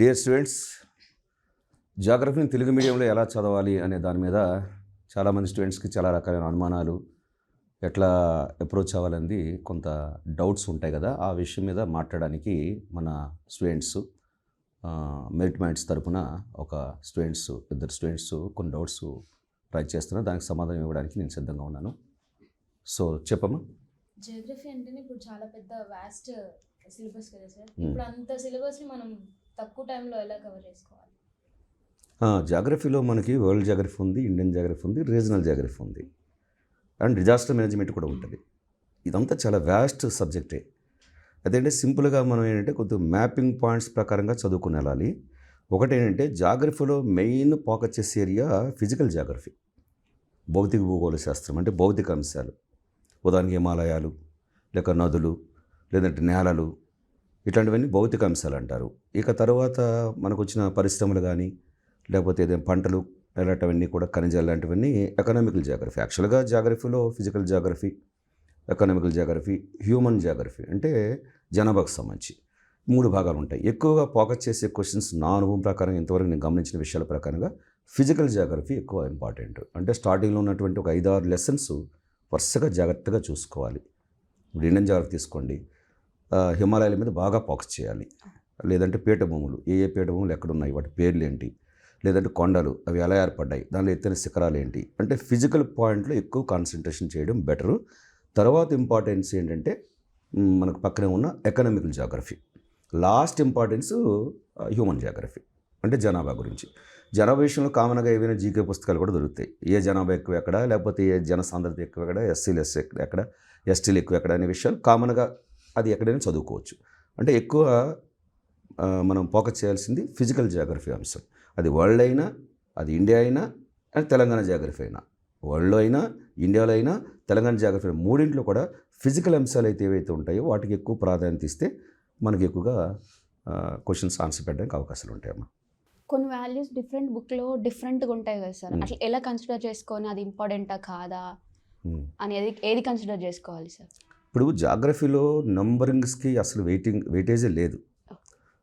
Dear students జాగ్రఫీని Telugu మీడియంలో ఎలా చదవాలి అనే దాని మీద చాలామంది స్టూడెంట్స్కి చాలా రకాలైన అనుమానాలు ఎట్లా అప్రోచ్ అవ్వాలనేది కొంత డౌట్స్ ఉంటాయి కదా. ఆ విషయం మీద మాట్లాడడానికి మన స్టూడెంట్స్ మెరిట్ మైండ్స్ తరపున ఒక స్టూడెంట్స్ ఇద్దరు స్టూడెంట్స్ కొన్ని డౌట్స్ ట్రై చేస్తున్నారు దానికి సమాధానం ఇవ్వడానికి నేను సిద్ధంగా ఉన్నాను. సో చెప్పమ్మా. జియోగ్రఫీ అంటేనే ఇప్పుడు చాలా పెద్ద వాస్ట్ సిలబస్ కదా సార్. Hmm. ఇప్పుడు అంత సిలబస్ని మనం తక్కువ టైంలో ఎలా కవర్ చేసుకోవాలి? జాగ్రఫీలో మనకి వరల్డ్ జాగ్రఫీ ఉంది ఇండియన్ జాగ్రఫీ ఉంది రీజనల్ జాగ్రఫీ ఉంది. అండ్ డిజాస్టర్ మేనేజ్మెంట్ కూడా ఉంటుంది. ఇదంతా చాలా వ్యాస్ట్ సబ్జెక్టే అదేంటే సింపుల్గా మనం ఏంటంటే కొంచెం మ్యాపింగ్ పాయింట్స్ ప్రకారంగా చదువుకుని వెళ్ళాలి. ఒకటి ఏంటంటే జాగ్రఫీలో మెయిన్ పాక చేసే ఏరియా ఫిజికల్ జాగ్రఫీ. భౌతిక భూగోళ శాస్త్రం అంటే భౌతిక అంశాలు. ఉదాహరణకి హిమాలయాలు లేక నదులు లేదంటే నేలలు ఇట్లాంటివన్నీ భౌతిక అంశాలు అంటారు ఇక తర్వాత మనకు వచ్చిన పరిశ్రమలు కానీ లేకపోతే ఏదైనా పంటలు ఇలాంటివన్నీ కూడా ఖనిజాలు లాంటివన్నీ ఎకనామికల్ జాగ్రఫీ యాక్చువల్గా జాగ్రఫీలో physical geography economical geography human geography అంటే జనాభాకు సంబంధించి మూడు భాగాలు ఉంటాయి. ఎక్కువగా ఫోకస్ చేసే క్వశ్చన్స్ నా అనుభవం ప్రకారం ఇంతవరకు నేను గమనించిన విషయాల ప్రకారంగా ఫిజికల్ జాగ్రఫీ ఎక్కువ ఇంపార్టెంట్. అంటే స్టార్టింగ్లో ఉన్నటువంటి ఒక ఐదు ఆరు లెసన్స్ వరుసగా జాగ్రత్తగా చూసుకోవాలి. ఇప్పుడు ఇండియన్ జాగ్రఫీ తీసుకోండి. హిమాలయాల మీద బాగా ఫోకస్ చేయాలి. లేదంటే పీఠభూములు ఏ ఏ పీఠభూములు ఎక్కడున్నాయి వాటి పేర్లు ఏంటి లేదంటే కొండలు అవి ఎలా ఏర్పడ్డాయి దానిలో ఎత్తైన శిఖరాలు ఏంటి అంటే ఫిజికల్ పాయింట్లో ఎక్కువ కాన్సన్ట్రేషన్ చేయడం బెటరు. తర్వాత ఇంపార్టెన్స్ ఏంటంటే మనకు పక్కనే ఉన్న economical geography. Last importance human geography అంటే జనాభా గురించి. జనాభా విషయంలో కామన్గా ఏవైనా జీకే పుస్తకాలు కూడా దొరుకుతాయి. ఏ జనాభా ఎక్కువ ఎక్కడ లేకపోతే ఏ జనసాంద్రత ఎక్కువ ఎక్కడ ఎస్సీలు ఎస్సీ ఎక్కడ ఎస్టీలు ఎక్కువ ఎక్కడ అనే విషయాలు కామన్గా అది ఎక్కడైనా చదువుకోవచ్చు. అంటే ఎక్కువ మనం ఫోకస్ చేయాల్సింది ఫిజికల్ జాగ్రఫీ అంశం. అది వరల్డ్ అయినా అది ఇండియా అయినా అండ్ తెలంగాణ జాగ్రఫీ అయినా. వరల్డ్లో అయినా ఇండియాలో అయినా తెలంగాణ జాగ్రఫీ మూడింట్లో కూడా ఫిజికల్ అంశాలు అయితే ఏవైతే ఉంటాయో వాటికి ఎక్కువ ప్రాధాన్యత ఇస్తే మనకి ఎక్కువగా క్వశ్చన్స్ ఆన్సర్ పెట్టడానికి అవకాశాలు ఉంటాయమ్మా. కొన్ని వాల్యూస్ డిఫరెంట్ బుక్లో డిఫరెంట్గా ఉంటాయి కదా సార్. అట్లా ఎలా కన్సిడర్ చేసుకొని అది ఇంపార్టెంటా కాదా. అనేది ఏది కన్సిడర్ చేసుకోవాలి సార్? ఇప్పుడు జాగ్రఫీలో నంబరింగ్స్కి అసలు వెయిటింగ్ వెయిటేజే లేదు.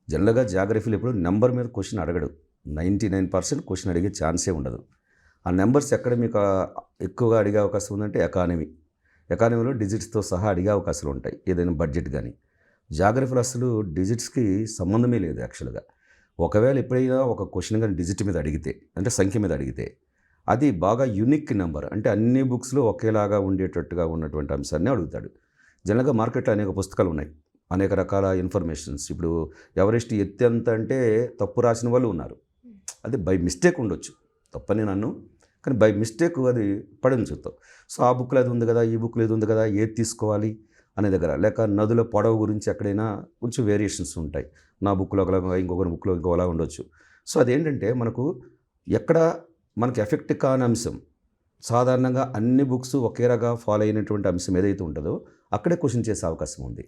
జనరల్గా జాగ్రఫీలో ఎప్పుడు నెంబర్ మీద క్వశ్చన్ అడగడు. నైంటీ నైన్ పర్సెంట్ క్వశ్చన్ అడిగే ఛాన్సే ఉండదు. ఆ నెంబర్స్ ఎక్కడ మీకు ఎక్కువగా అడిగే అవకాశం ఉందంటే ఎకానమీ. ఎకానమీలో డిజిట్స్తో సహా అడిగే అవకాశాలు ఉంటాయి ఏదైనా బడ్జెట్ కానీ జాగ్రఫీలో అసలు డిజిట్స్కి సంబంధమే లేదు యాక్చువల్గా. ఒకవేళ ఎప్పుడైనా ఒక క్వశ్చన్ కానీ డిజిట్ మీద అడిగితే అంటే సంఖ్య మీద అడిగితే అది బాగా యునిక్ నెంబర్ అంటే అన్ని బుక్స్లో ఒకేలాగా ఉండేటట్టుగా ఉన్నటువంటి అంశాన్ని అడుగుతాడు. జనరల్గా మార్కెట్లో అనేక పుస్తకాలు ఉన్నాయి. అనేక రకాల ఇన్ఫర్మేషన్స్. ఇప్పుడు ఎవరెస్ట్ ఎత్తెంత అంటే తప్పు రాసిన వాళ్ళు ఉన్నారు. అది బై మిస్టేక్ ఉండొచ్చు. తప్పని నన్ను. కానీ బై మిస్టేక్ అది పడని చూద్దాం సో ఆ బుక్లో అది ఉంది కదా ఈ బుక్లో ఇది ఉంది కదా ఏది తీసుకోవాలి అనే దగ్గర. లేక నదుల పొడవు గురించి ఎక్కడైనా కొంచెం వేరియేషన్స్ ఉంటాయి. నా బుక్లో ఒకలాగా ఇంకొకరి బుక్లో ఇంకోలా ఉండొచ్చు. సో అదేంటంటే మనకు ఎక్కడ మనకి ఎఫెక్ట్ కాని అంశం. సాధారణంగా అన్ని బుక్స్ ఒకేలాగా ఫాలో అయినటువంటి అంశం ఏదైతే ఉంటుందో అక్కడే క్వశ్చన్ చేసే అవకాశం ఉంది.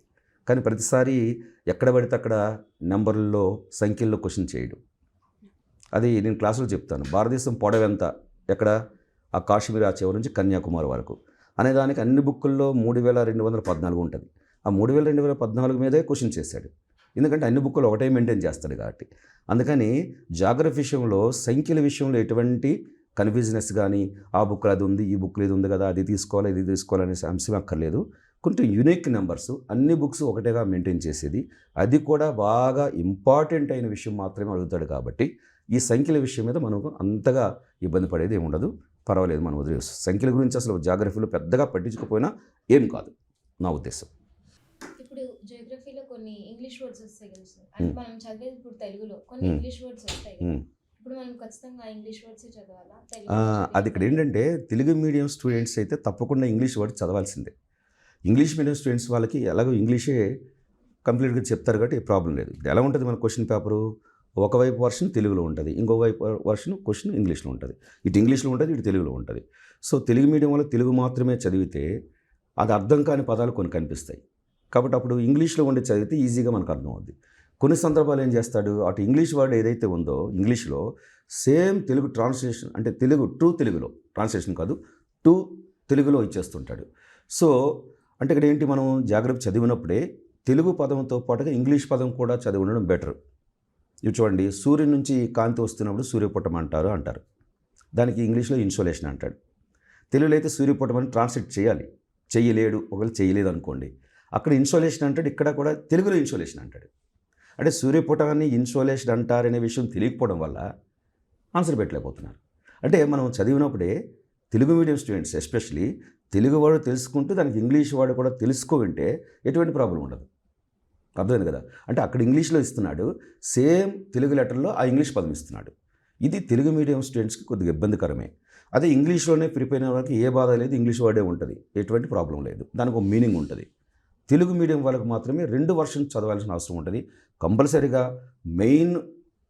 కానీ ప్రతిసారి ఎక్కడ పడితే అక్కడ నెంబర్లలో సంఖ్యల్లో క్వశ్చన్ చేయడు. అది నేను క్లాసులో చెప్తాను. భారతదేశం పొడవెంత ఎక్కడ? ఆ కాశ్మీర్ ఆ చివరి నుంచి కన్యాకుమారి వరకు. అనేదానికి అన్ని బుక్కుల్లో మూడు వేల రెండు వందల పద్నాలుగు ఉంటుంది. ఆ మూడు వేల రెండు వేల పద్నాలుగు మీదే క్వశ్చన్ చేశాడు. ఎందుకంటే అన్ని బుక్కులు ఒకటే మెయింటైన్ చేస్తాడు కాబట్టి. అందుకని జాగ్రఫీ విషయంలో సంఖ్యల విషయంలో ఎటువంటి కన్ఫ్యూజనెస్ కానీ ఆ బుక్లో అది ఉంది ఈ బుక్లో ఇది ఉంది కదా అది తీసుకోవాలి ఇది తీసుకోవాలనే అంశం అక్కర్లేదు. కొంచెం యునిక్ నెంబర్స్ అన్ని బుక్స్ ఒకటేగా మెయింటైన్ చేసేది. అది కూడా బాగా ఇంపార్టెంట్ అయిన విషయం మాత్రమే అడుగుతాడు కాబట్టి ఈ సంఖ్యల విషయం మీద మనకు అంతగా ఇబ్బంది పడేది ఏమి ఉండదు. పర్వాలేదు మనం వదిలేస్తాం సంఖ్యల గురించి అసలు జాగ్రఫీలో పెద్దగా పట్టించుకోపోయినా ఏం కాదు. నా ఉద్దేశం. ఇప్పుడు జియోగ్రఫీలో కొన్ని ఇంగ్లీష్ వర్డ్స్ వస్తాయి కదా సార్. అంటే. మనం చదివేది ఇప్పుడు తెలుగులో కొన్ని. ఇంగ్లీష్ వర్డ్స్ వస్తాయి. ఇప్పుడు మనం ఖచ్చితంగా ఇంగ్లీష్ వర్డ్స్ చదవాలా? ఆ, అది ఇక్కడ ఏంటంటే తెలుగు మీడియం స్టూడెంట్స్ అయితే తప్పకుండా ఇంగ్లీష్ వర్డ్ చదవాల్సిందే. ఇంగ్లీష్ మీడియం స్టూడెంట్స్ వాళ్ళకి ఎలాగో ఇంగ్లీషే కంప్లీట్గా చెప్తారు కాబట్టి ప్రాబ్లం లేదు. ఎలా ఉంటుంది మన క్వశ్చన్ పేపరు? ఒకవైపు వర్షన్ తెలుగులో ఉంటుంది ఇంకోవైపు వర్షన్ క్వశ్చన్ ఇంగ్లీష్లో ఉంటుంది. ఇటు ఇంగ్లీష్లో ఉంటుంది ఇటు తెలుగులో ఉంటుంది. సో తెలుగు మీడియం వల్ల తెలుగు మాత్రమే చదివితే అది అర్థం కాని పదాలు కొన్ని కనిపిస్తాయి. కాబట్టి అప్పుడు ఇంగ్లీష్లో ఉండి చదివితే ఈజీగా మనకు అర్థం అవుద్ది కొన్ని సందర్భాలు ఏం చేస్తాడు? అటు ఇంగ్లీష్ వర్డ్ ఏదైతే ఉందో ఇంగ్లీష్లో సేమ్ తెలుగు ట్రాన్స్లేషన్ అంటే తెలుగు టూ తెలుగులో ట్రాన్స్లేషన్ కాదు టూ తెలుగులో ఇచ్చేస్తుంటాడు. సో అంటే ఇక్కడ ఏంటి మనం జాగ్రత్త చదివినప్పుడే తెలుగు పదంతో పాటుగా ఇంగ్లీష్ పదం కూడా చదివి ఉండడం బెటర్. ఇవి చూడండి సూర్యుడి నుంచి కాంతి వస్తున్నప్పుడు సూర్యపుటం అంటారు అంటారు. దానికి ఇంగ్లీష్లో ఇన్సోలేషన్ అంటాడు. తెలుగులో అయితే సూర్యపుటం అని ట్రాన్స్లేట్ చేయాలి. చేయలేడు ఒకవేళ చేయలేదు అనుకోండి. అక్కడ ఇన్సోలేషన్ అంటాడు ఇక్కడ కూడా తెలుగులో ఇన్సోలేషన్ అంటాడు. అంటే సూర్యపుటాన్ని ఇన్సోలేషన్ అంటారనే విషయం తెలియకపోవడం వల్ల ఆన్సర్ పెట్టలేకపోతున్నారు. అంటే మనం చదివినప్పుడే Telugu medium students especially Telugu వాడు తెలుసుకుంటూ దానికి ఇంగ్లీష్ వాడు కూడా తెలుసుకోవింటే ఎటువంటి ప్రాబ్లం ఉండదు. అర్థమైంది కదా? అంటే అక్కడ ఇంగ్లీష్లో ఇస్తున్నాడు సేమ్ తెలుగు లెటర్లో ఆ ఇంగ్లీష్ పదం ఇస్తున్నాడు. ఇది తెలుగు మీడియం స్టూడెంట్స్కి కొద్దిగా ఇబ్బందికరమే. అదే ఇంగ్లీష్లోనే ప్రిపేర్ అయిన వాళ్ళకి ఏ బాధ లేదు ఇంగ్లీష్ వాడే ఉంటుంది. ఎటువంటి ప్రాబ్లం లేదు. దానికి ఒక మీనింగ్ ఉంటుంది. తెలుగు మీడియం వాళ్ళకి మాత్రమే రెండు వర్షన్ చదవాల్సిన అవసరం ఉంటుంది. కంపల్సరీగా మెయిన్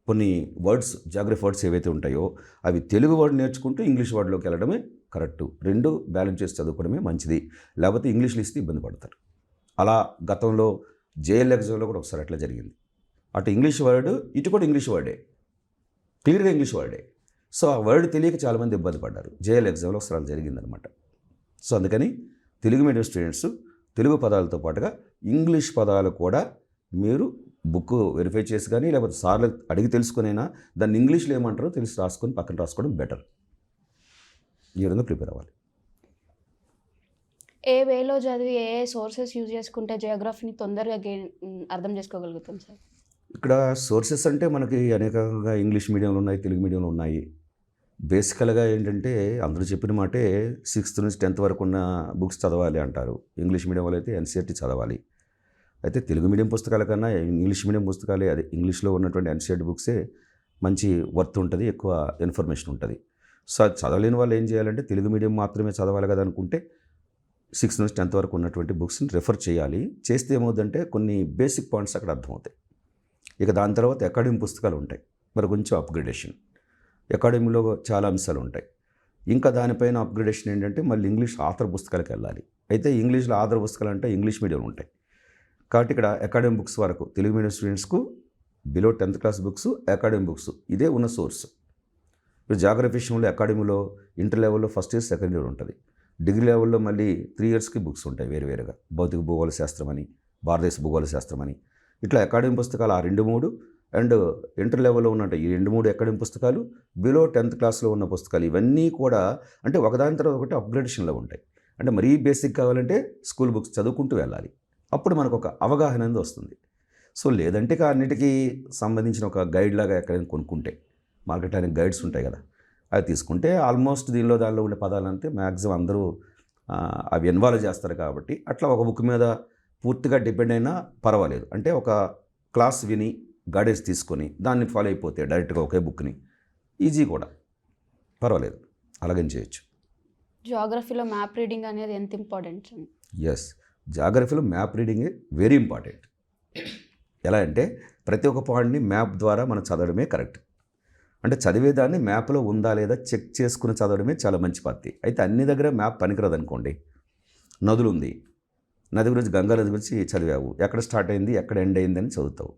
కొన్ని వర్డ్స్ జాగ్రఫీ వర్డ్స్ ఏవైతే ఉంటాయో అవి తెలుగు వర్డ్ నేర్చుకుంటూ ఇంగ్లీష్ వర్డ్లోకి వెళ్ళడమే కరెక్టు. రెండు బ్యాలెన్స్ చేసి చదువుకోవడమే మంచిది. లేకపోతే ఇంగ్లీష్లో ఇస్తే ఇబ్బంది పడతారు. అలా గతంలో జేఎల్ ఎగ్జామ్లో కూడా ఒకసారి అట్లా జరిగింది. అటు ఇంగ్లీష్ వర్డ్ ఇటు కూడా ఇంగ్లీష్ వర్డే. క్లియర్గా ఇంగ్లీష్ వర్డే. సో ఆ వర్డ్ తెలియక చాలామంది ఇబ్బంది పడ్డారు. జేఎల్ ఎగ్జామ్లో ఒకసారి అలా జరిగిందనమాట సో అందుకని తెలుగు మీడియం స్టూడెంట్స్ తెలుగు పదాలతో పాటుగా ఇంగ్లీష్ పదాలు కూడా మీరు బుక్ వెరిఫై చేసి కానీ లేకపోతే సార్లు అడిగి తెలుసుకునైనా దాన్ని ఇంగ్లీష్లో ఏమంటారో తెలిసి రాసుకొని పక్కన రాసుకోవడం బెటర్. విధంగా ప్రిపేర్ అవ్వాలి. ఏ వేలో చదివి ఏ సోర్సెస్ యూజ్ చేసుకుంటే జియోగ్రఫీని తొందరగా అర్థం చేసుకోగలుగుతాం సార్? ఇక్కడ సోర్సెస్ అంటే మనకి అనేకంగా ఇంగ్లీష్ మీడియంలో ఉన్నాయి తెలుగు మీడియంలో ఉన్నాయి. బేసికల్గా ఏంటంటే అందరూ చెప్పిన మాటే సిక్స్త్ నుంచి టెన్త్ వరకు ఉన్న బుక్స్ చదవాలి అంటారు. ఇంగ్లీష్ మీడియం వాళ్ళు అయితే ఎన్సీఆర్టీ చదవాలి. అయితే తెలుగు మీడియం పుస్తకాల కన్నా ఇంగ్లీష్ మీడియం పుస్తకాలే అదే ఇంగ్లీష్లో ఉన్నటువంటి ఎన్సీఆర్టీ బుక్సే మంచి వర్త్ ఉంటుంది ఎక్కువ ఇన్ఫర్మేషన్ ఉంటుంది. చదవలేని వాళ్ళు ఏం చేయాలంటే తెలుగు మీడియం మాత్రమే చదవాలి కదా అనుకుంటే సిక్స్త్ నుంచి టెన్త్ వరకు ఉన్నటువంటి బుక్స్ని రెఫర్ చేయాలి. చేస్తే ఏమవుతుందంటే కొన్ని బేసిక్ పాయింట్స్ అక్కడ అర్థమవుతాయి. ఇక దాని తర్వాత అకాడమీ పుస్తకాలు ఉంటాయి. మరి కొంచెం అప్గ్రేడేషన్. అకాడమీలో చాలా అంశాలు ఉంటాయి. ఇంకా దానిపైన అప్గ్రేడేషన్ ఏంటంటే మళ్ళీ ఇంగ్లీష్ ఆథర్ పుస్తకాలకు వెళ్ళాలి. అయితే ఇంగ్లీష్లో ఆథర్ పుస్తకాలు అంటే ఇంగ్లీష్ మీడియం ఉంటాయి. కాబట్టి ఇక్కడ అకాడమీ బుక్స్ వరకు Telugu medium స్టూడెంట్స్కు below tenth class books academy books ఇదే ఉన్న సోర్స్. ఇప్పుడు జాగ్రఫీ విషయంలో అకాడమీలో ఇంటర్ లెవెల్లో ఫస్ట్ ఇయర్ సెకండ్ ఇయర్ ఉంటుంది. డిగ్రీ లెవెల్లో మళ్ళీ త్రీ ఇయర్స్కి బుక్స్ ఉంటాయి వేరువేరుగా. భౌతిక భూగోళ శాస్త్రం అని భారతదేశ భూగోళ శాస్త్రం అని. ఇట్లా అకాడమీ పుస్తకాలు ఆ రెండు మూడు అండ్ ఇంటర్ లెవెల్లో ఉన్నట్టు ఈ రెండు మూడు అకాడమీ పుస్తకాలు బిలో టెన్త్ క్లాస్లో ఉన్న పుస్తకాలు ఇవన్నీ కూడా అంటే ఒకదాని తర్వాత ఒకటి అప్గ్రేడేషన్లో ఉంటాయి. అంటే మరీ బేసిక్ కావాలంటే స్కూల్ బుక్స్ చదువుకుంటూ వెళ్ళాలి. అప్పుడు మనకు ఒక అవగాహన అనేది వస్తుంది. సో లేదంటే అన్నిటికీ సంబంధించిన ఒక గైడ్ లాగా ఎక్కడైనా కొనుక్కుంటే మార్కెట్ గైడ్స్ ఉంటాయి కదా. అవి తీసుకుంటే ఆల్మోస్ట్ దీనిలో దానిలో ఉండే పదాలంటే మ్యాక్సిమం అందరూ అవి ఇన్వాల్వ్ చేస్తారు కాబట్టి అట్లా ఒక బుక్ మీద పూర్తిగా డిపెండ్ అయినా పర్వాలేదు. అంటే ఒక క్లాస్ విని గైడెన్స్ తీసుకొని దాన్ని ఫాలో అయిపోతే డైరెక్ట్గా ఒకే బుక్ని ఈజీ కూడా. పర్వాలేదు. అలాగని చేయొచ్చు. జియోగ్రఫీలో మ్యాప్ రీడింగ్ అనేది ఎంత ఇంపార్టెంట్? ఎస్ జాగ్రఫీలో మ్యాప్ రీడింగ్ వెరీ ఇంపార్టెంట్. ఎలా అంటే ప్రతి ఒక్క పాయింట్ని మ్యాప్ ద్వారా మనం చదవడమే కరెక్ట్. అంటే చదివేదాన్ని మ్యాప్లో ఉందా లేదా చెక్ చేసుకుని చదవడమే చాలా మంచి పద్ధతి అయితే అన్ని దగ్గర మ్యాప్ పనికిరాదు అనుకోండి నదులు ఉంది నది గురించి గంగా నది గురించి చదివావు. ఎక్కడ స్టార్ట్ అయింది? ఎక్కడ ఎండ్ అయింది? అని చదువుతావు.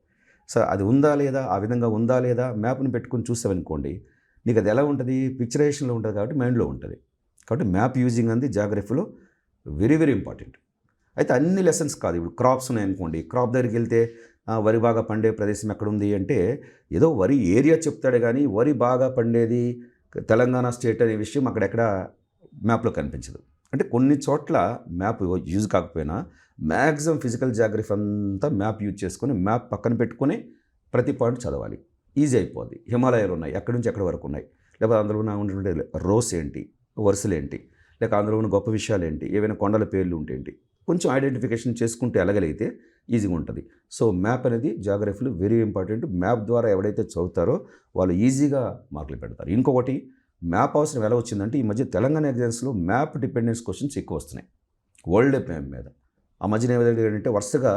సో అది ఉందా లేదా? ఆ విధంగా ఉందా లేదా? మ్యాప్ని పెట్టుకుని చూసావనుకోండి నీకు అది ఎలా ఉంటుంది? పిక్చరైజేషన్లో ఉంటుంది కాబట్టి మైండ్లో ఉంటుంది. కాబట్టి మ్యాప్ యూజింగ్ అనేది జాగ్రఫీలో వెరీ వెరీ ఇంపార్టెంట్. అయితే అన్ని లెసన్స్ కాదు. ఇప్పుడు క్రాప్స్ ఉన్నాయనుకోండి క్రాప్ దగ్గరికి వెళ్తే వరి బాగా పండే ప్రదేశం ఎక్కడ ఉంది అంటే ఏదో వరి ఏరియా చెప్తాడు కానీ వరి బాగా పండేది తెలంగాణ స్టేట్ అనే విషయం అక్కడెక్కడ మ్యాప్లో కనిపించదు. అంటే కొన్ని చోట్ల మ్యాప్ యూజ్ కాకపోయినా మ్యాక్సిమం ఫిజికల్ జాగ్రఫీ అంతా మ్యాప్ యూజ్ చేసుకొని మ్యాప్ పక్కన పెట్టుకొని ప్రతి పాయింట్ చదవాలి. ఈజీ అయిపోద్ది. హిమాలయాలు ఉన్నాయి ఎక్కడి నుంచి ఎక్కడి వరకు ఉన్నాయి? లేకపోతే అందులో ఉన్న ఉన్నటువంటి రోస్ ఏంటి? వరుసలు ఏంటి? లేక అందులో ఉన్న గొప్ప విషయాలు ఏంటి? ఏవైనా కొండల పేర్లు ఉంటేంటి కొంచెం ఐడెంటిఫికేషన్ చేసుకుంటే ఎలాగలిగితే ఈజీగా ఉంటుంది. సో మ్యాప్ అనేది జాగ్రఫీలో వెరీ ఇంపార్టెంట్. మ్యాప్ ద్వారా ఎవడైతే చదువుతారో వాళ్ళు ఈజీగా మార్కులు పెడతారు. ఇంకొకటి మ్యాప్ అవసరం ఎలా వచ్చిందంటే ఈ మధ్య తెలంగాణ ఎగ్జామ్స్లో మ్యాప్ డిపెండెన్స్ క్వశ్చన్స్ ఎక్కువ వస్తున్నాయి. వరల్డ్ మ్యాప్ మీద. ఆ మధ్యన ఏంటంటే వరుసగా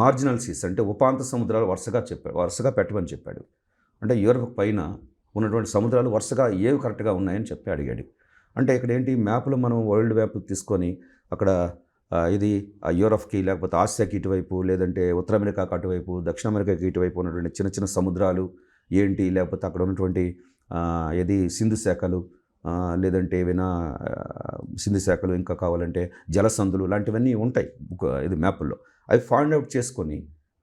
మార్జినల్ సీస్ అంటే ఉపాంత సముద్రాలు వరుసగా చెప్పాడు వరుసగా పెట్టమని చెప్పాడు. అంటే యూరప్ పైన ఉన్నటువంటి సముద్రాలు వరుసగా ఏవి కరెక్ట్గా ఉన్నాయని చెప్పి అడిగాడు. అంటే ఇక్కడ ఏంటి మ్యాప్లో మనం వరల్డ్ మ్యాప్ తీసుకొని అక్కడ ఇది యూరప్కి లేకపోతే ఆసియాకి ఇటువైపు లేదంటే ఉత్తర అమెరికాకి అటువైపు దక్షిణ అమెరికాకి ఇటువైపు ఉన్నటువంటి చిన్న చిన్న సముద్రాలు ఏంటి లేకపోతే అక్కడ ఉన్నటువంటి ఇది ఏది సింధు శాఖలు లేదంటే ఏవైనా సింధు శాఖలు ఇంకా కావాలంటే జలసందులు లాంటివన్నీ ఉంటాయి ఇది మ్యాప్లో అవి ఫైండ్ అవుట్ చేసుకొని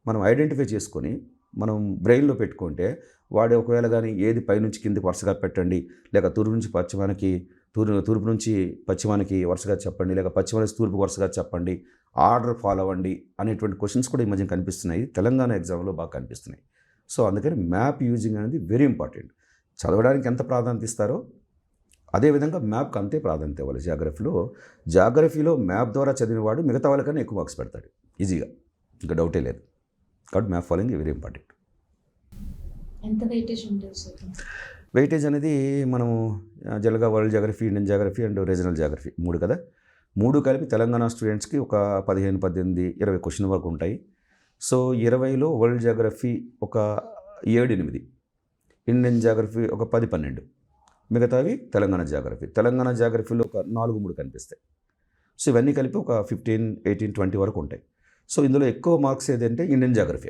మనం ఐడెంటిఫై చేసుకొని మనం బ్రెయిన్లో పెట్టుకుంటే వాడు ఒకవేళ కానీ ఏది పైనుంచి కిందికి వరుసగా పెట్టండి లేక తూర్పు నుంచి పశ్చిమానికి తూర్పు తూర్పు నుంచి పశ్చిమానికి వరుసగా చెప్పండి లేక పశ్చిమ నుంచి తూర్పు వరుసగా చెప్పండి ఆర్డర్ ఫాలో అవ్వండి అనేటువంటి క్వశ్చన్స్ కూడా ఈ మధ్య కనిపిస్తున్నాయి. తెలంగాణ ఎగ్జామ్లో బాగా కనిపిస్తున్నాయి. సో అందుకని మ్యాప్ యూజింగ్ అనేది వెరీ ఇంపార్టెంట్. చదవడానికి ఎంత ప్రాధాన్యత ఇస్తారో అదేవిధంగా మ్యాప్కి అంతే ప్రాధాన్యత ఇవ్వాలి జాగ్రఫీలో. జాగ్రఫీలో మ్యాప్ ద్వారా చదివినవాడు మిగతా వాళ్ళకన్నా ఎక్కువ మార్క్స్ పెడతాడు. ఈజీగా. ఇంకా డౌటే లేదు. కాబట్టి మ్యాప్ ఫాలోయింగ్ వెరీ ఇంపార్టెంట్. ఎంత వెయిటేజ్ ఉంటుంది సార్ వెయిటేజ్ అనేది మనము జలగా world geography Indian geography and regional geography మూడు కదా? మూడు కలిపి తెలంగాణ స్టూడెంట్స్కి ఒక పదిహేను పద్దెనిమిది ఇరవై క్వశ్చన్ వరకు ఉంటాయి. సో ఇరవైలో వరల్డ్ జాగ్రఫీ ఒక ఏడు ఎనిమిది ఇండియన్ జాగ్రఫీ ఒక పది పన్నెండు. మిగతావి తెలంగాణ జాగ్రఫీ. తెలంగాణ జాగ్రఫీలో ఒక నాలుగు మూడు కనిపిస్తాయి. సో ఇవన్నీ కలిపి ఒక ఫిఫ్టీన్ ఎయిటీన్ ట్వంటీ వరకు ఉంటాయి. సో ఇందులో ఎక్కువ మార్క్స్ ఏదంటే ఇండియన్ జాగ్రఫీ.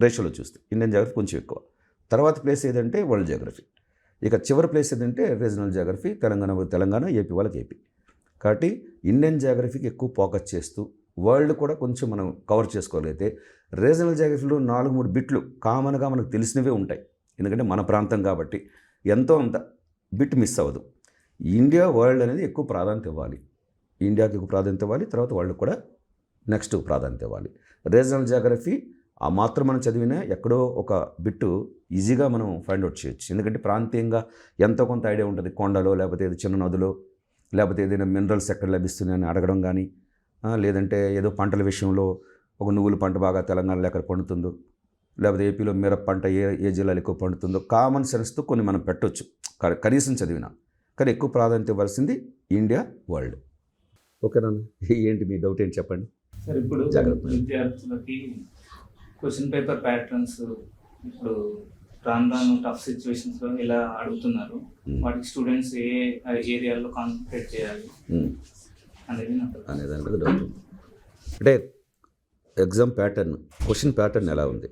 రేషియోలో చూస్తే ఇండియన్ జాగ్రఫీ కొంచెం ఎక్కువ. తర్వాత ప్లేస్ ఏదంటే వరల్డ్ జాగ్రఫీ. ఇక చివరి ప్లేస్ ఏదంటే regional geography Telangana Telangana AP వాళ్ళకి ఏపీ. కాబట్టి ఇండియన్ జాగ్రఫీకి ఎక్కువ ఫోకస్ చేస్తూ వరల్డ్ కూడా కొంచెం మనం కవర్ చేసుకోగలిగితే రీజనల్ జాగ్రఫీలో నాలుగు మూడు బిట్లు కామన్గా మనకు తెలిసినవే ఉంటాయి. ఎందుకంటే మన ప్రాంతం కాబట్టి ఎంతో అంత బిట్ మిస్ అవ్వదు. ఇండియా వరల్డ్ అనేది ఎక్కువ ప్రాధాన్యత ఇవ్వాలి. ఇండియాకి ఎక్కువ ప్రాధాన్యత ఇవ్వాలి. తర్వాత వరల్డ్ కూడా నెక్స్ట్ ప్రాధాన్యత ఇవ్వాలి. రీజనల్ జాగ్రఫీ ఆ మాత్రం మనం చదివినా ఎక్కడో ఒక బిట్టు ఈజీగా మనం ఫైండ్ అవుట్ చేయొచ్చు. ఎందుకంటే ప్రాంతీయంగా ఎంతో కొంత ఐడియా ఉంటుంది. కొండలో లేకపోతే ఏదో చిన్న నదిలో లేకపోతే ఏదైనా మినరల్స్ ఎక్కడ లభిస్తున్నాయని అడగడం కానీ లేదంటే ఏదో పంటల విషయంలో ఒక నువ్వుల పంట బాగా తెలంగాణలో ఎక్కడ పండుతుందో లేకపోతే ఏపీలో మిరప పంట ఏ ఏ జిల్లాలో ఎక్కువ పండుతుందో కామన్ సెన్స్తో కొన్ని మనం పెట్టొచ్చు. క- కనీసం చదివినా. కానీ ఎక్కువ ప్రాధాన్యత ఇవ్వాల్సింది ఇండియా వరల్డ్. ఓకేనా ఏంటి మీ డౌట్ ఏంటి చెప్పండి? సార్ ఇప్పుడు జాగ్రత్త. విద్యార్థులకి క్వశ్చన్ పేపర్ ప్యాటర్న్స్ ఇప్పుడు రాను రాను టఫ్ సిచ్యువేషన్స్లో ఎలా అడుగుతున్నారు Hmm. వాటికి స్టూడెంట్స్ ఏ ఏరియాలో కాన్సన్ట్రేట్ చేయాలి ఉమ్. అనేది నాకు అనే దాని మీద డౌట్. అంటే ఎగ్జామ్ ప్యాటర్న్ క్వశ్చన్ ప్యాటర్న్ ఎలా ఉంది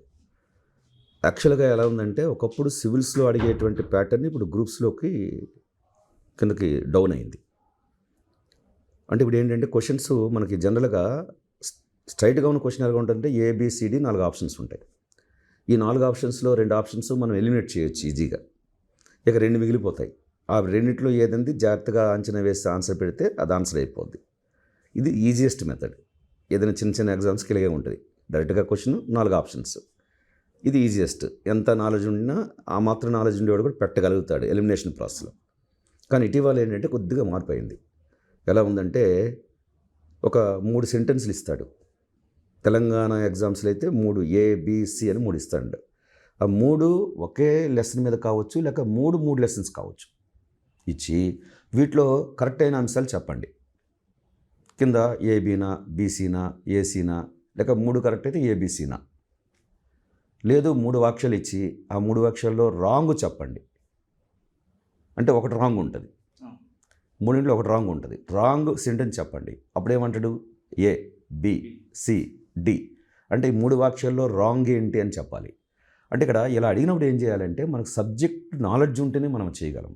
యాక్చువల్గా ఎలా ఉందంటే ఒకప్పుడు సివిల్స్లో అడిగేటువంటి ప్యాటర్న్ ఇప్పుడు గ్రూప్స్లోకి కిందకి డౌన్ అయింది అంటే ఇప్పుడు ఏంటంటే క్వశ్చన్స్ మనకి జనరల్గా స్ట్రైట్గా ఉన్న క్వశ్చన్ ఎలా ఉంటుందంటే ఏబిసిడి నాలుగు ఆప్షన్స్ ఉంటాయి. ఈ నాలుగు ఆప్షన్స్లో రెండు ఆప్షన్స్ మనం ఎలిమినేట్ చేయొచ్చు ఈజీగా. ఇక రెండు మిగిలిపోతాయి. ఆ రెండిట్లో ఏదంది? జాగ్రత్తగా అంచనా వేసి ఆన్సర్ పెడితే అది ఆన్సర్ అయిపోద్ది. ఇది ఈజియెస్ట్ మెథడ్. ఏదైనా చిన్న చిన్న ఎగ్జామ్స్కి ఇలాగే ఉంటుంది. డైరెక్ట్గా క్వశ్చన్ నాలుగు ఆప్షన్స్. ఇది ఈజియెస్ట్. ఎంత నాలెడ్జ్ ఉన్నా ఆ మాత్రం నాలెడ్జ్ ఉండేవాడు కూడా పెట్టగలుగుతాడు ఎలిమినేషన్ ప్రాసెస్లో. కానీ ఇటీవల ఏంటంటే కొద్దిగా మార్పు అయింది. ఎలా ఉందంటే ఒక మూడు సెంటెన్స్లు ఇస్తాడు. తెలంగాణ ఎగ్జామ్స్లో అయితే మూడు ఏ బిసి అని మూడు ఇస్తాడు ఆ మూడు ఒకే లెసన్ మీద కావచ్చు లేక మూడు మూడు లెసన్స్ కావచ్చు. ఇచ్చి వీటిలో కరెక్ట్ అయిన అంశాలు చెప్పండి. కింద ఏబీనా బీసీనా ఏసీనా లేక మూడు కరెక్ట్ అయితే ఏబీసీనా లేదు మూడు వాక్యాలు ఇచ్చి ఆ మూడు వాక్యాల్లో రాంగ్ చెప్పండి. అంటే ఒకటి రాంగ్ ఉంటుంది. మూడింట్లో ఒకటి రాంగ్ ఉంటుంది. రాంగ్ సెంటెన్స్ చెప్పండి. అప్పుడేమంటాడు? A B C D. అంటే ఈ మూడు వాక్యాల్లో రాంగ్ ఏంటి అని చెప్పాలి. అంటే ఇక్కడ ఇలా అడిగినప్పుడు ఏం చేయాలంటే మనకు సబ్జెక్ట్ నాలెడ్జ్ ఉంటేనే మనం చేయగలం.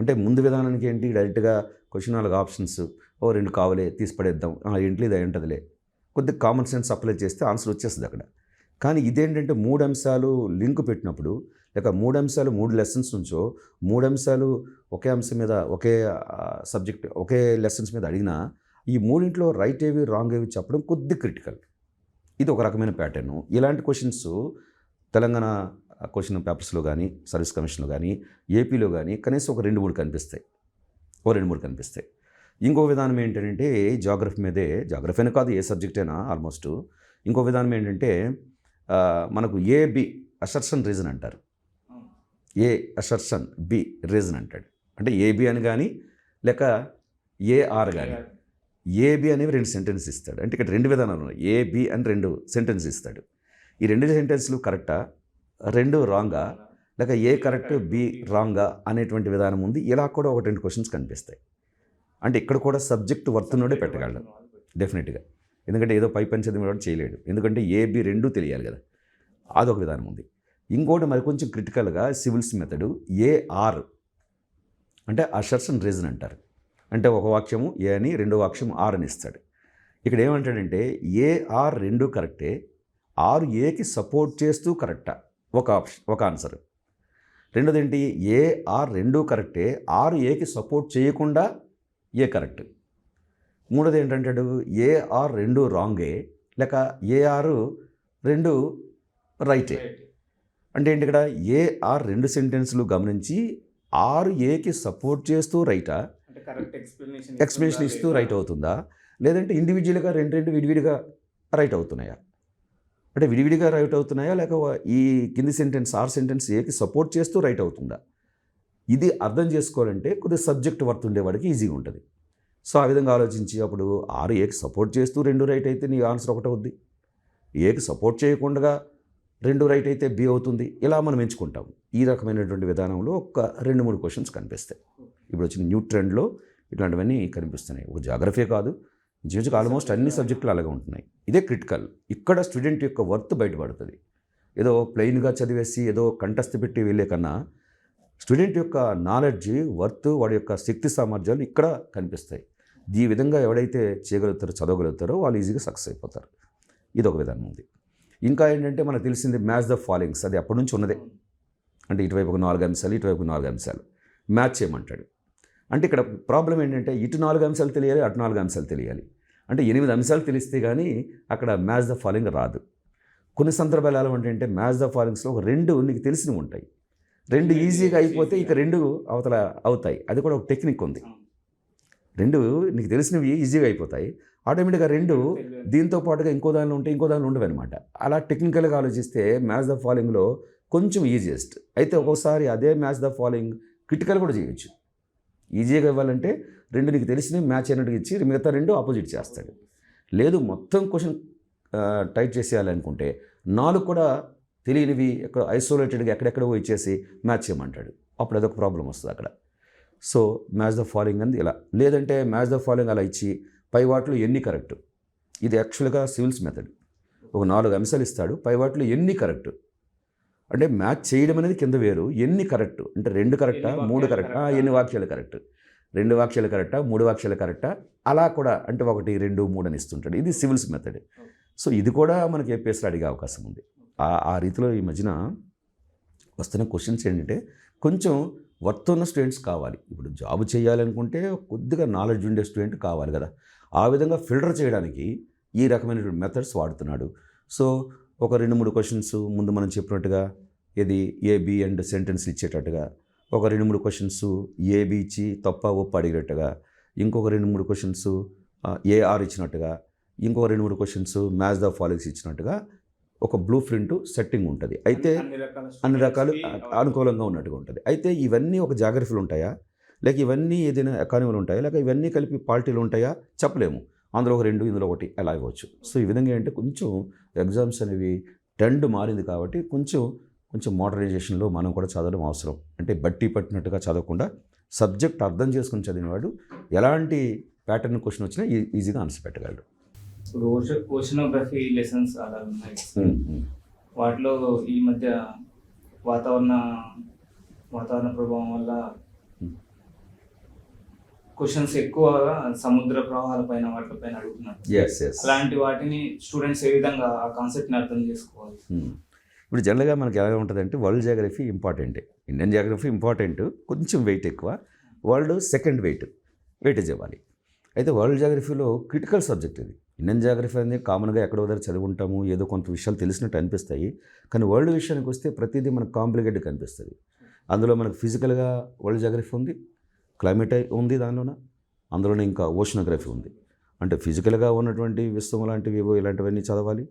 అంటే ముందు విధానానికి ఏంటి? డైరెక్ట్గా క్వశ్చన్ నాలుగు ఆప్షన్స్ ఓ రెండు కావలే తీసి పడేద్దాం ఇంట్లో ఇది ఉంటుందిలే. కొద్దిగా కామన్ సెన్స్ అప్లై చేస్తే ఆన్సర్ వచ్చేస్తుంది అక్కడ. కానీ ఇదేంటంటే మూడు అంశాలు లింక్ పెట్టినప్పుడు లేక మూడు అంశాలు మూడు లెసన్స్ నుంచో మూడు అంశాలు ఒకే అంశం మీద ఒకే సబ్జెక్ట్ ఒకే లెసన్స్ మీద అడిగినా ఈ మూడింట్లో రైట్ ఏవి రాంగ్ ఏవి చెప్పడం కొద్ది క్రిటికల్ ఇది ఒక రకమైన ప్యాటర్న్ ఇలాంటి క్వశ్చన్స్ తెలంగాణ క్వశ్చన్ పేపర్స్లో కానీ సర్వీస్ కమిషన్లో కానీ ఏపీలో కానీ కనీసం ఒక రెండు మూడు కనిపిస్తాయి. ఓ రెండు మూడు కనిపిస్తాయి. ఇంకో విధానం ఏంటంటే జాగ్రఫీ మీదే జాగ్రఫీ అని కాదు ఏ సబ్జెక్ట్ అయినా ఆల్మోస్ట్ ఇంకో విధానం ఏంటంటే మనకు ఏ బి అసర్షన్ రీజన్ అంటారు. ఏ అసర్షన్ బి రీజన్ అంటాడు. అంటే ఏబి అని కానీ లేక ఏఆర్ కానీ ఏబి అనేవి రెండు సెంటెన్స్ ఇస్తాడు. అంటే ఇక్కడ రెండు విధానాలు ఉన్నాయి. ఏబి అని రెండు సెంటెన్స్ ఇస్తాడు. ఈ రెండు సెంటెన్స్లు కరెక్టా రెండు రాంగా లేక ఏ కరెక్ట్ బి రాంగా అనేటువంటి విధానం ఉంది. ఇలా కూడా ఒక రెండు క్వశ్చన్స్ కనిపిస్తాయి. అంటే ఇక్కడ కూడా సబ్జెక్ట్ వర్తున్నోడే పెట్టగలడు. డెఫినెట్గా ఎందుకంటే ఏదో పై పని చదివిన చేయలేడు. ఎందుకంటే ఏ బి రెండు తెలియాలి కదా. అదొక విధానం ఉంది. ఇంకోటి మరి కొంచెం క్రిటికల్గా సివిల్స్ మెథడు ఏఆర్ అంటే అషర్స్ అండ్ రీజన్ అంటారు. అంటే ఒక వాక్యము ఏ అని రెండో వాక్యం ఆర్ అని ఇస్తాడు. ఇక్కడ ఏమంటాడంటే ఏఆర్ రెండు కరెక్టే ఆరు ఏకి సపోర్ట్ చేస్తూ కరెక్టా? ఒక ఆప్షన్ ఒక ఆన్సర్. రెండోది ఏంటి ఏ ఆర్ రెండు కరెక్టే ఆరు ఏకి సపోర్ట్ చేయకుండా ఏ కరెక్ట్? మూడోది ఏంటంటాడు ఏ ఆర్ రెండు రాంగే లేక ఏ ఆరు రెండు రైటే. అంటే ఏంటి ఇక్కడ ఏ ఆర్ రెండు సెంటెన్స్లు గమనించి ఆరు ఏకి సపోర్ట్ చేస్తూ రైటా? ఎక్స్ప్లెనేషన్ ఇస్తూ రైట్ అవుతుందా? లేదంటే ఇండివిజువల్గా రెండు రెండు విడివిడిగా రైట్ అవుతున్నాయా? అంటే విడివిడిగా రైట్ అవుతున్నాయా? లేక ఈ కింది సెంటెన్స్ ఆర్ సెంటెన్స్ ఏకి సపోర్ట్ చేస్తూ రైట్ అవుతుందా? ఇది అర్థం చేసుకోవాలంటే కొద్దిగా సబ్జెక్ట్ వర్త్ ఉండేవాడికి ఈజీగా ఉంటుంది. సో ఆ విధంగా ఆలోచించి అప్పుడు ఆరు ఏకి సపోర్ట్ చేస్తూ రెండు రైట్ అయితే నీ ఆన్సర్ ఒకటి అవుద్ది. ఏకి సపోర్ట్ చేయకుండా రెండు రైట్ అయితే బి అవుతుంది. ఇలా మనం ఎంచుకుంటాం. ఈ రకమైనటువంటి విధానంలో ఒక రెండు మూడు క్వశ్చన్స్ కనిపిస్తాయి. ఇప్పుడు వచ్చిన న్యూ ట్రెండ్లో ఇట్లాంటివన్నీ కనిపిస్తున్నాయి. ఒక జాగ్రఫీ కాదు ఇంచుమించుగా ఆల్మోస్ట్ అన్ని సబ్జెక్టులు అలాగే ఉంటున్నాయి. ఇదే క్రిటికల్. ఇక్కడ స్టూడెంట్ యొక్క వర్త్ బయటపడుతుంది. ఏదో ప్లెయిన్గా చదివేసి ఏదో కంఠస్థ పెట్టి వెళ్ళే కన్నా స్టూడెంట్ యొక్క నాలెడ్జ్ వర్త్ వాడి యొక్క శక్తి సామర్థ్యాలు ఇక్కడ కనిపిస్తాయి. ఈ విధంగా ఎవడైతే చేయగలుగుతారో చదవగలుగుతారో వాళ్ళు ఈజీగా సక్సెస్ అయిపోతారు. ఇది ఒక విధానం ఉంది. ఇంకా ఏంటంటే మనకు తెలిసింది మ్యాచ్ ద ఫాలోయింగ్స్. అది అప్పటి నుంచి ఉన్నదే. అంటే ఇటువైపు ఒక నాలుగు అంశాలు ఇటువైపు నాలుగు అంశాలు. మ్యాచ్ చేయమంటాడు. అంటే ఇక్కడ ప్రాబ్లం ఏంటంటే ఇటు నాలుగు అంశాలు తెలియాలి అటు నాలుగు అంశాలు తెలియాలి. అంటే ఎనిమిది అంశాలు తెలిస్తే కానీ అక్కడ మ్యాచ్ ద ఫాలోయింగ్ రాదు. కొన్ని సందర్భాలు ఎలా ఉంటాయంటే మ్యాచ్ ద ఫాలోయింగ్స్లో ఒక రెండు నీకు తెలిసినవి ఉంటాయి. రెండు ఈజీగా అయిపోతే ఇక రెండు అవతల అవుతాయి. అది కూడా ఒక టెక్నిక్ ఉంది. రెండు నీకు తెలిసినవి ఈజీగా అయిపోతాయి. ఆటోమేటిక్గా రెండు దీంతో పాటుగా ఇంకో దానిలో ఉంటే ఇంకో దానిలో ఉండవు అనమాట అలా టెక్నికల్గా ఆలోచిస్తే మ్యాచ్ ద ఫాలోయింగ్లో కొంచెం ఈజియెస్ట్. అయితే ఒక్కోసారి అదే మ్యాచ్ ద ఫాలోయింగ్ క్రిటికల్ కూడా చేయొచ్చు. ఈజీగా ఇవ్వాలంటే రెండు నీకు తెలిసినవి మ్యాచ్ అయినట్టుగా ఇచ్చి మిగతా రెండు ఆపోజిట్ చేస్తాడు. లేదు మొత్తం క్వశ్చన్ టైట్ చేసేయాలనుకుంటే నాలుగు కూడా తెలియనివి ఎక్కడ ఐసోలేటెడ్గా ఎక్కడెక్కడో ఇచ్చేసి మ్యాచ్ చేయమంటాడు. అప్పుడు అదొక ప్రాబ్లం వస్తుంది అక్కడ. సో మ్యాచ్ ద ఫాలోయింగ్ అంది ఇలా. లేదంటే మ్యాచ్ ద ఫాలోయింగ్ అలా ఇచ్చి పై వాటిలో ఎన్ని కరెక్ట్? ఇది యాక్చువల్గా సివిల్స్ మెథడ్. ఒక నాలుగు అంశాలు ఇస్తాడు పై వాటిలో ఎన్ని కరెక్ట్? అంటే మ్యాచ్ చేయడం అనేది కింద వేరు. ఎన్ని కరెక్ట్? అంటే రెండు కరెక్టా? మూడు కరెక్టా? ఎన్ని వాక్యాలు కరెక్ట్? రెండు వాక్యాలు కరెక్టా? మూడు వాక్యాలు కరెక్టా? అలా కూడా అంటే ఒకటి రెండు మూడు అని ఇస్తుంటాడు. ఇది సివిల్స్ మెథడ్. సో ఇది కూడా మనకి ఏపీఎస్లో అడిగే అవకాశం ఉంది. ఆ ఆ రీతిలో ఈ మధ్యన వస్తున్న క్వశ్చన్స్ ఏంటంటే కొంచెం వర్త్ ఉన్న స్టూడెంట్స్ కావాలి. ఇప్పుడు జాబ్ చేయాలనుకుంటే కొద్దిగా నాలెడ్జ్ ఉండే స్టూడెంట్ కావాలి కదా. ఆ విధంగా ఫిల్టర్ చేయడానికి ఈ రకమైనటువంటి మెథడ్స్ వాడుతున్నాడు. సో ఒక రెండు మూడు క్వశ్చన్స్ ముందు మనం చెప్పినట్టుగా ఇది ఏబి అండ్ సెంటెన్స్ ఇచ్చేటట్టుగా ఒక రెండు మూడు క్వశ్చన్స్ ఏబి ఇచ్చి తప్ప ఒప్పు అడిగేటట్టుగా ఇంకొక రెండు మూడు క్వశ్చన్స్ ఏఆర్ ఇచ్చినట్టుగా ఇంకొక రెండు మూడు క్వశ్చన్స్ మ్యాచ్ ద ఫాలోయింగ్స్ ఇచ్చినట్టుగా ఒక బ్లూ ప్రింట్ సెట్టింగ్ ఉంటుంది. అయితే అన్ని రకాల అనుకూలంగా ఉన్నట్టుగా ఉంటుంది. అయితే ఇవన్నీ ఒక జాగ్రఫీలు ఉంటాయా? లేక ఇవన్నీ ఏదైనా ఎకానమీలు ఉంటాయా? లేక ఇవన్నీ కలిపి పాలిటీలు ఉంటాయా? చెప్పలేము. అందులో ఒక రెండు ఇందులో ఒకటి ఎలా ఇవ్వచ్చు. సో ఈ విధంగా ఏంటంటే కొంచెం ఎగ్జామ్స్ అనేవి ట్రెండ్ మారింది కాబట్టి కొంచెం కొంచెం మోడర్నైజేషన్లో మనం కూడా చదవడం అవసరం. అంటే బట్టి పట్టినట్టుగా చదవకుండా సబ్జెక్ట్ అర్థం చేసుకుని చదివినవాడు ఎలాంటి ప్యాటర్న్ క్వశ్చన్ వచ్చినా ఈ- ఈజీగా ఆన్సర్ పెట్టగలడు. ఓషనోగ్రఫీ లెసన్స్ అలా ఉన్నాయి. వాటిలో ఈ మధ్య వాతావరణ వాతావరణ ప్రభావం వల్ల క్వశ్చన్స్ ఎక్కువగా సముద్ర ప్రవాహాల పైన వాటిపైన అడుగుతున్నారు. అలాంటి వాటిని స్టూడెంట్స్ ఏ విధంగా ఆ కాన్సెప్ట్ని అర్థం చేసుకోవాలి? మ్మ్. ఇప్పుడు జనరల్గా మనకి ఎలా ఉంటుందంటే world geography important Indian geography important కొంచెం వెయిట్ ఎక్కువ. వరల్డ్ సెకండ్ వెయిట్ వెయిటేజ్ ఇవ్వాలి. అయితే వరల్డ్ జాగ్రఫీలో క్రిటికల్ సబ్జెక్ట్ ఇది. ఇండియన్ జాగ్రఫీ అనేది కామన్గా ఎక్కడో దగ్గర చదువుకుంటాము ఏదో కొంత విషయాలు తెలిసినట్టు అనిపిస్తాయి. కానీ వరల్డ్ విషయానికి వస్తే ప్రతిదీ మనకు కాంప్లికేటెడ్ కనిపిస్తుంది. అందులో మనకు ఫిజికల్గా వరల్డ్ జాగ్రఫీ ఉంది. క్లైమేట్ ఉంది దానిలోన. అందులోనే ఇంకా ఓషనోగ్రఫీ ఉంది. అంటే ఫిజికల్గా ఉన్నటువంటి విశ్వం లాంటివి ఏవో ఇలాంటివన్నీ చదవాలి.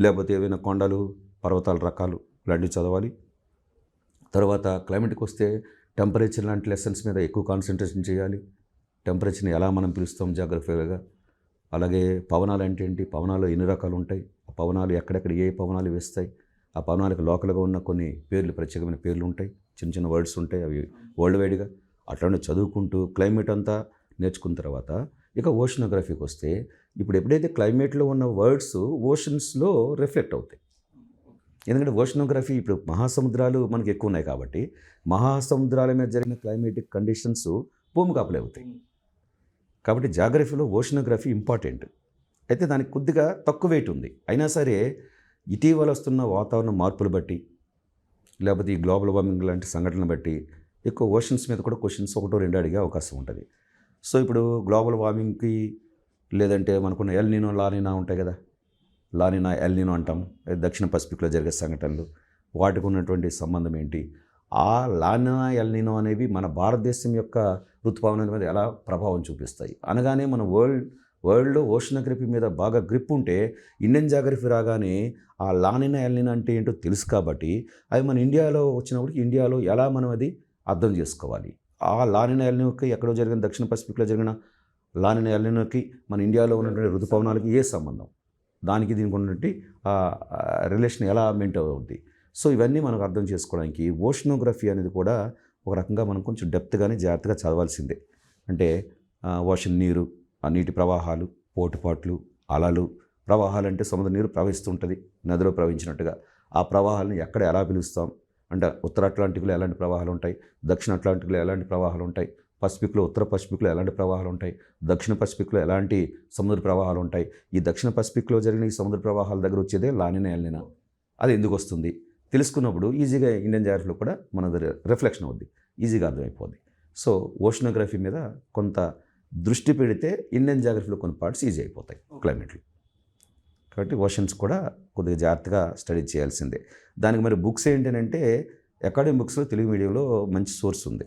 లేకపోతే ఏవైనా కొండలు పర్వతాల రకాలు ఇలాంటివి చదవాలి. తర్వాత క్లైమేట్కి వస్తే టెంపరేచర్ లాంటి లెసన్స్ మీద ఎక్కువ కాన్సన్ట్రేషన్ చేయాలి. టెంపరేచర్ని ఎలా మనం పిలుస్తాం జాగ్రఫీగా అలాగే పవనాలు అంటే ఏంటి? పవనాలు ఎన్ని రకాలు ఉంటాయి? ఆ పవనాలు ఎక్కడెక్కడ ఏ పవనాలు వేస్తాయి? ఆ పవనాలకు లోకల్గా ఉన్న కొన్ని పేర్లు ప్రత్యేకమైన పేర్లు ఉంటాయి. చిన్న చిన్న వర్డ్స్ ఉంటాయి అవి వరల్డ్ వైడ్గా. అట్లాంటి చదువుకుంటూ క్లైమేట్ అంతా నేర్చుకున్న తర్వాత ఇక ఓషనోగ్రఫీకి వస్తే ఇప్పుడు ఎప్పుడైతే క్లైమేట్లో ఉన్న వర్డ్స్ ఓషన్స్లో రిఫ్లెక్ట్ అవుతాయి. ఎందుకంటే ఓషనోగ్రఫీ ఇప్పుడు మహాసముద్రాలు మనకి ఎక్కువ ఉన్నాయి కాబట్టి మహాసముద్రాల మీద జరిగిన క్లైమేటిక్ కండిషన్స్ భూమికి అప్లై అవుతాయి. కాబట్టి జాగ్రఫీలో ఓషనోగ్రఫీ ఇంపార్టెంట్ అయితే దానికి కొద్దిగా తక్కువ వెయిట్ ఉంది. అయినా సరే ఇటీవల వస్తున్న వాతావరణ మార్పులు బట్టి లేకపోతే ఈ గ్లోబల్ వార్మింగ్ లాంటి సంఘటనలు బట్టి ఎక్కువ ఓషన్స్ మీద కూడా క్వశ్చన్స్ ఒకటో రెండు అడిగే అవకాశం ఉంటుంది. సో ఇప్పుడు గ్లోబల్ వార్మింగ్కి లేదంటే మనకున్న ఎల్ నీనో లానినా ఉంటాయి కదా? లానినా ఎల్ నీనో అంటాం. దక్షిణ పసిఫిక్లో జరిగే సంఘటనలు. వాటికి ఉన్నటువంటి సంబంధం ఏంటి? ఆ లానినా ఎల్ నీనో అనేవి మన భారతదేశం యొక్క ఋతుపవనాల మీద ఎలా ప్రభావం చూపిస్తాయి? అనగానే మన వరల్డ్ వరల్డ్లో ఓషనోగ్రఫీ మీద బాగా గ్రిప్ ఉంటే ఇండియన్ జాగ్రఫీ రాగానే ఆ లానినా ఎల్నినా అంటే ఏంటో తెలుసు కాబట్టి అవి మన ఇండియాలో వచ్చినప్పటికి ఇండియాలో ఎలా మనం అది అర్థం చేసుకోవాలి. ఆ లానిన ఎల్నోకి ఎక్కడో జరిగిన దక్షిణ పసిఫిక్లో జరిగిన లానిన ఎల్నోకి మన ఇండియాలో ఉన్నటువంటి ఋతుపవనాలకి ఏ సంబంధం? దానికి దీనికి ఉన్నటువంటి రిలేషన్ ఎలా మెయింటైన్ అవుద్ది? సో ఇవన్నీ మనకు అర్థం చేసుకోవడానికి ఓషనోగ్రఫీ అనేది కూడా ఒక రకంగా మనం కొంచెం డెప్త్గానే జాగ్రత్తగా చదవాల్సిందే. అంటే వర్షం ఓషన్ నీరు ఆ నీటి ప్రవాహాలు పోటుపాట్లు అలలు ప్రవాహాలు అంటే సముద్ర నీరు ప్రవహిస్తుంటుంది నదిలో ప్రవహించినట్టుగా. ఆ ప్రవాహాలను ఎక్కడ ఎలా పిలుస్తాం? అంటే ఉత్తర అట్లాంటిక్లో ఎలాంటి ప్రవాహాలు ఉంటాయి? దక్షిణ అట్లాంటిక్లో ఎలాంటి ప్రవాహాలు ఉంటాయి? పసిఫిక్లో ఉత్తర పసిఫిక్లో ఎలాంటి ప్రవాహాలు ఉంటాయి? దక్షిణ పసిఫిక్లో ఎలాంటి సముద్ర ప్రవాహాలు ఉంటాయి? ఈ దక్షిణ పసిఫిక్లో జరిగిన ఈ సముద్ర ప్రవాహాల దగ్గర వచ్చేదే లానిన ఎల్నిన అది ఎందుకు వస్తుంది? తెలుసుకున్నప్పుడు ఈజీగా ఇండియన్ జాగ్రఫీలో కూడా మనది రిఫ్లెక్షన్ అవుద్ది. ఈజీగా అర్థమైపోద్ది. సో ఓషనోగ్రఫీ మీద కొంత దృష్టి పెడితే ఇండియన్ జాగ్రఫీలో కొన్ని పార్ట్స్ ఈజీ అయిపోతాయి క్లైమేట్లో. కాబట్టి ఓషన్స్ కూడా కొద్దిగా జాగ్రత్తగా స్టడీ చేయాల్సిందే. దానికి మరి బుక్స్ ఏంటంటే అకాడమిక్ బుక్స్లో తెలుగు మీడియంలో మంచి సోర్స్ ఉంది.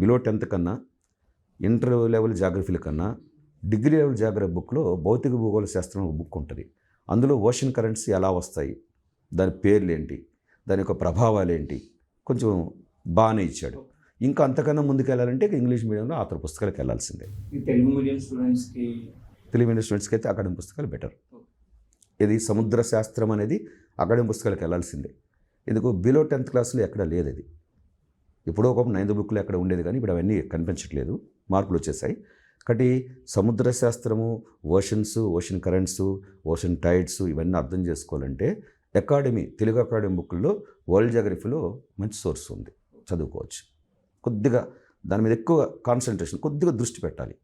బిలో టెన్త్ కన్నా ఇంటర్ లెవెల్ జాగ్రఫీల కన్నా డిగ్రీ లెవెల్ జాగ్రఫీ బుక్లో భౌతిక భూగోళ శాస్త్రం ఒక బుక్ ఉంటుంది. అందులో ఓషన్ కరెంట్స్ ఎలా వస్తాయి దాని పేర్లు ఏంటి దాని యొక్క ప్రభావాలు ఏంటి కొంచెం బాగానే ఇచ్చాడు. ఇంకా అంతకన్నా ముందుకు వెళ్ళాలంటే ఇంగ్లీష్ మీడియంలో ఆతర పుస్తకాలకు వెళ్ళాల్సిందే. తెలుగు మీడియం స్టూడెంట్స్కి తెలుగు స్టూడెంట్స్కి అయితే అకాడమిక్ పుస్తకాలు బెటర్. ఇది సముద్ర శాస్త్రం అనేది అకాడమిక్ పుస్తకాలకు వెళ్ళాల్సిందే. ఎందుకు? బిలో టెన్త్ క్లాస్లో ఎక్కడ లేదు ఇది ఎప్పుడో ఒక నైన్త్ బుక్లో ఎక్కడ ఉండేది కానీ ఇప్పుడు అవన్నీ కనిపించట్లేదు. మార్పులు వచ్చేసాయి. కాబట్టి సముద్ర శాస్త్రము oceans ocean currents ocean tides ఇవన్నీ అర్థం చేసుకోవాలంటే అకాడమీ తెలుగు అకాడమీ బుక్లో వరల్డ్ జాగ్రఫీలో మంచి సోర్స్ ఉంది. చదువుకోవచ్చు. కొద్దిగా దాని మీద ఎక్కువ కాన్సన్ట్రేషన్ కొద్దిగా దృష్టి పెట్టాలి.